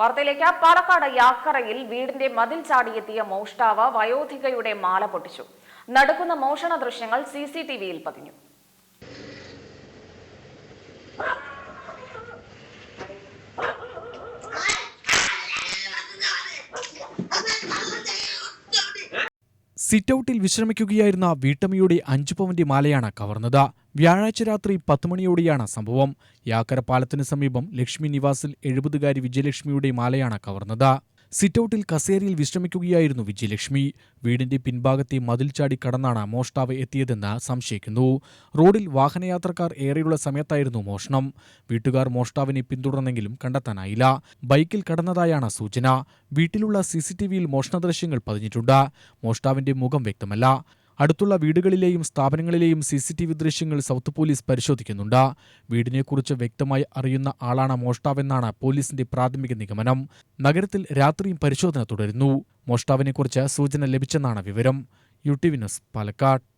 വാർത്തയിലേക്ക് പാലക്കാട് യാക്കറയിൽ വീടിന്റെ മതിൽ ചാടിയെത്തിയ മോഷ്ടാവ് വയോധികയുടെ മാല പൊട്ടിച്ചു. നടക്കുന്ന മോഷണ ദൃശ്യങ്ങൾ സി സി ടി വിയിൽ പതിഞ്ഞു. സിറ്റൌട്ടിൽ വിശ്രമിക്കുകയായിരുന്ന വീട്ടമ്മയുടെ അഞ്ചു പവന്റെ മാലയാണ് കവർന്നത്. വ്യാഴാഴ്ച രാത്രി പത്ത് മണിയോടെയാണ് സംഭവം. യാക്കര പാലത്തിന് സമീപം ലക്ഷ്മി നിവാസിൽ എഴുപതുകാരി വിജയലക്ഷ്മിയുടെ മാലയാണ് കവർന്നത്. സിറ്റൌട്ടിൽ കസേരയിൽ വിശ്രമിക്കുകയായിരുന്നു വിജയലക്ഷ്മി. വീടിന്റെ പിൻഭാഗത്തെ മതിൽ ചാടി കടന്നാണ് മോഷ്ടാവ് എത്തിയതെന്ന് സംശയിക്കുന്നു. റോഡിൽ വാഹനയാത്രക്കാർ ഏറെയുള്ള സമയത്തായിരുന്നു മോഷണം. വീട്ടുകാർ മോഷ്ടാവിനെ പിന്തുടർന്നെങ്കിലും കണ്ടെത്താനായില്ല. ബൈക്കിൽ കടന്നതായാണ് സൂചന. വീട്ടിലുള്ള സിസിടിവിയിൽ മോഷണ ദൃശ്യങ്ങൾ പതിഞ്ഞിട്ടുണ്ട്. മോഷ്ടാവിന്റെ മുഖം വ്യക്തമല്ല. അടുത്തുള്ള വീടുകളിലെയും സ്ഥാപനങ്ങളിലെയും സി സി ടി വി ദൃശ്യങ്ങൾ സൗത്ത് പോലീസ് പരിശോധിക്കുന്നുണ്ട്. വീടിനെക്കുറിച്ച് വ്യക്തമായി അറിയുന്ന ആളാണ് മോഷ്ടാവെന്നാണ് പോലീസിന്റെ പ്രാഥമിക നിഗമനം. നഗരത്തിൽ രാത്രിയും പരിശോധന തുടരുന്നു. മോഷ്ടാവിനെക്കുറിച്ച് സൂചന ലഭിച്ചെന്നാണ് വിവരം. U T V news Palakkad.